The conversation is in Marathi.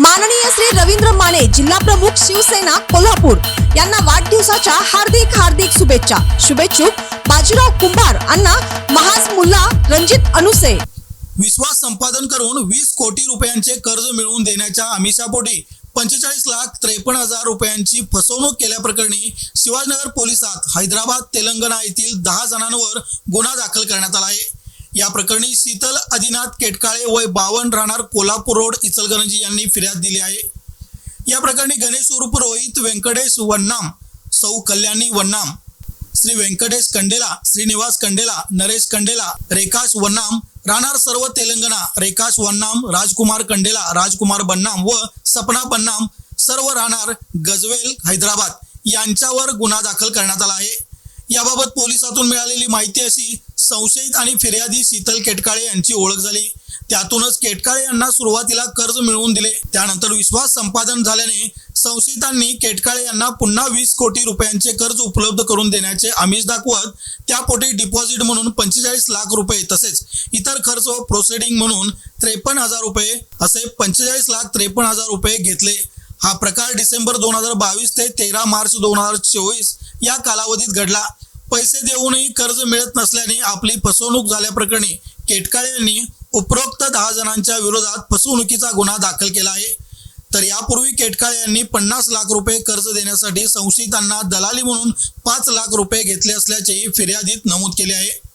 माननीय श्री रवींद्र माने जिल्हा प्रमुख शिवसेना कोल्हापूर. यांना वाढदिवसाच्या हार्दिक हार्दिक शुभेच्छा. शुभेच्छुक बाजीराव कुंभार अण्णा महाज मुल्ला रणजित अनुसे. विश्वास संपादन करून वीस कोटी रुपयांचे कर्ज मिळवून देण्याच्या आमिषापोटी पंचेचाळीस लाख त्रेपन्न हजार रुपयांची फसवणूक केल्याप्रकरणी शिवाजीनगर पोलिसात हैदराबाद तेलंगणा येथील दहा जणांवर गुन्हा दाखल करण्यात आला आहे. या प्रकरणी शीतल आदिनाथ केटकाळे वय बावन्न राहणार कोल्हापूर रोड इचलकरंजी यांनी फिर्याद दिली आहे. या प्रकरणी गणेश उर्फ रोहित व्यंकटेश वन्नाम सौ कल्याणी वन्नाम श्री व्यंकटेश कंडेला श्रीनिवास कंडेला नरेश कंडेला रेखाश वन्नाम राहणार सर्व तेलंगणा रेखाश वन्नाम राजकुमार कंडेला राजकुमार बन्नाम व सपना बन्नाम सर्व राहणार गजवेल हैदराबाद. यांच्यावर गुन्हा दाखल करण्यात आला आहे. याबाबत पोलिसातून मिळालेली माहिती अशी संशयित आणि फिर्यादी शीतल केटकाळे यांची ओळख झाली. त्यातूनच केटकाळे यांना सुरुवातीला कर्ज मिळवून दिले. त्यानंतर विश्वास संपादन झाल्याने संशयितांनी केटकाळे यांना पुन्हा वीस कोटी रुपयांचे कर्ज उपलब्ध करून देण्याचे आमिष दाखवत त्यापोटी डिपॉझिट म्हणून पंचेचाळीस लाख रुपये तसेच इतर खर्च व प्रोसिडिंग म्हणून त्रेपन्न हजार रुपये असे पंचेचाळीस लाख त्रेपन्न हजार रुपये घेतले. हा प्रकार डिसेंबर दोन हजार बावीस ते तेरा मार्च दोन हजार चोवीस या कालावधीत घडला. पैसे देऊनही कर्ज मिळत नसल्याने आपली फसवणूक झाल्याप्रकरणी केटकाळे यांनी उपरोक्त दहा जणांच्या विरोधात फसवणुकीचा गुन्हा दाखल केला आहे. तर यापूर्वी केटकाळे यांनी पन्नास लाख रुपये कर्ज देण्यासाठी संशयितांना दलाली म्हणून पाच लाख रुपये घेतले असल्याचेही फिर्यादीत नमूद केले आहे.